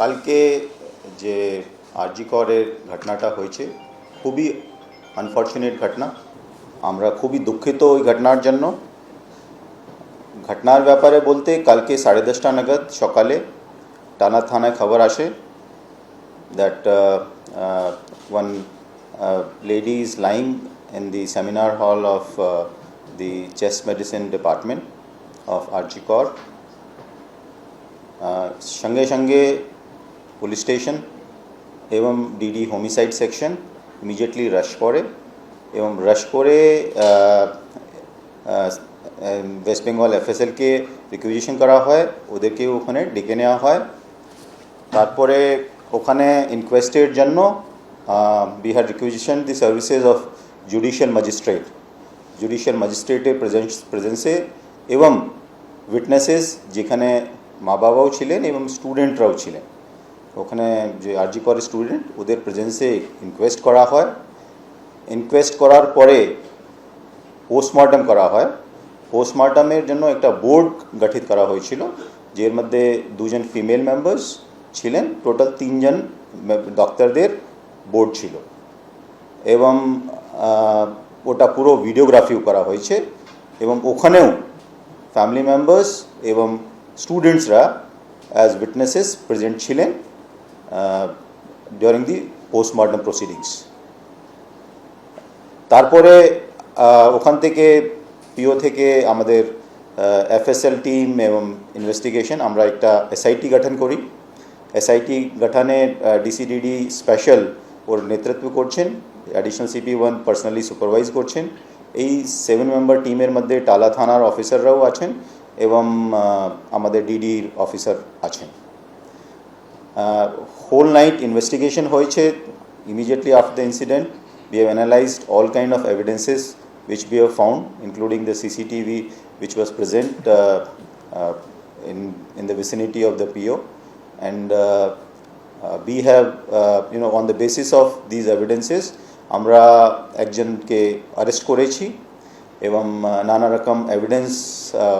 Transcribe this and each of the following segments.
কালকে যে আরজি করের ঘটনাটা হয়েছে খুবই আনফর্চুনেট ঘটনা আমরা খুবই দুঃখিত ওই ঘটনার জন্য ঘটনার ব্যাপারে বলতে কালকে সাড়ে দশটা নাগাদ সকালে টানা থানায় খবর আসে that one in the seminar hall of uh, the chest medicine department of RG Corp. Uh, সঙ্গে সঙ্গে পুলিশ স্টেশন এবং DD homicide section immediately rush করে, এবং রাশ করে ওয়েস্ট বেঙ্গল এফএসএলকে রিকুইজিশন করা হয় ওদেরকে ওখানে ডেকে নেওয়া হয়। তারপরে ওখানে ইনকোয়েস্টের জন্য we had requisition the services of judicial magistrate judicial ম্যাজিস্ট্রেটের প্রেজেন্স প্রেজেন্সে এবং উইটনেসেস যেখানে মা বাবাও ছিলেন এবং স্টুডেন্টরাও ছিলেন। ওখানে যে আরজি করে স্টুডেন্ট ওদের প্রেজেন্সে ইনকোয়েস্ট করা হয়। ইনকোয়েস্ট করার পরে পোস্টমর্টম করা হয়। পোস্টমর্টমের জন্য একটা বোর্ড গঠিত করা হয়েছিল, যের মধ্যে দুজন ফিমেল মেম্বার্স ছিলেন। টোটাল তিনজন ডক্টরদের বোর্ড ছিল। এবং ওটা পুরো ভিডিওগ্রাফিও করা হয়েছে। এবং ওখানেও ফ্যামিলি মেম্বার্স এবং স্টুডেন্টসরা অ্যাজ উইটনেসেস প্রেজেন্ট ছিলেন। ডিউরিং দি পোস্টমর্টম প্রসিডিংস তারপরে ওখান থেকে পিও থেকে আমাদের এফএসএল টিম এবং ইনভেস্টিগেশন আমরা একটা এসআইটি গঠন করি। এসআইটি গঠনে ডিসিডিডি স্পেশাল ওর নেতৃত্ব করছেন additional CP one personally supervise করছেন। এই সেভেন মেম্বার টিমের মধ্যে টালা থানার অফিসাররাও আছেন এবং আমাদের ডিডির অফিসার আছেন। হোল নাইট ইনভেস্টিগেশন হয়েছে immediately after the incident we have analyzed all kind of evidences which we have found including the cctv which was present uh, uh, in in the vicinity of the po and uh, uh, we have uh, you know on the basis of these evidences আমরা একজনকে arrest করেছি এবং আহ, নানা রকম evidence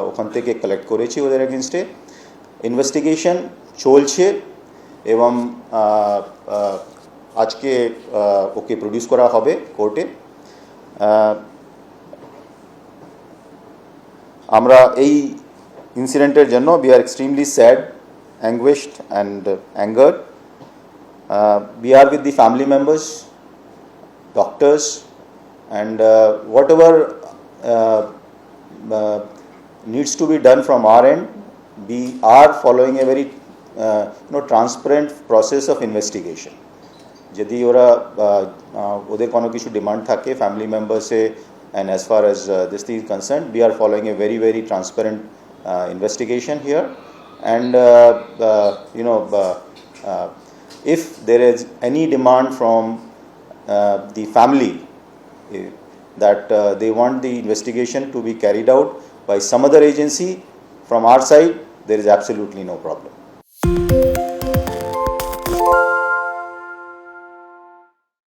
ওখান থেকে collect করেছি ওদের এগেনস্টে ইনভেস্টিগেশন চলছে এবং আজকে ওকে প্রডিউস করা হবে কোর্টে আমরা এই ইনসিডেন্টের জন্য we are extremely sad anguished and anger we are with the family members doctors and whatever needs to be done from our end we are following a very you know transparent process of investigation. যদি ওরা আহ, আহ, ওদের কোনো কিছু demand থাকে family মেম্বার্সে and as far as this thing concern we are following a very very transparent investigation here and you know if there is any demand from uh, the family eh, that uh, they want the investigation to be carried out by some other agency from our side there is absolutely no problem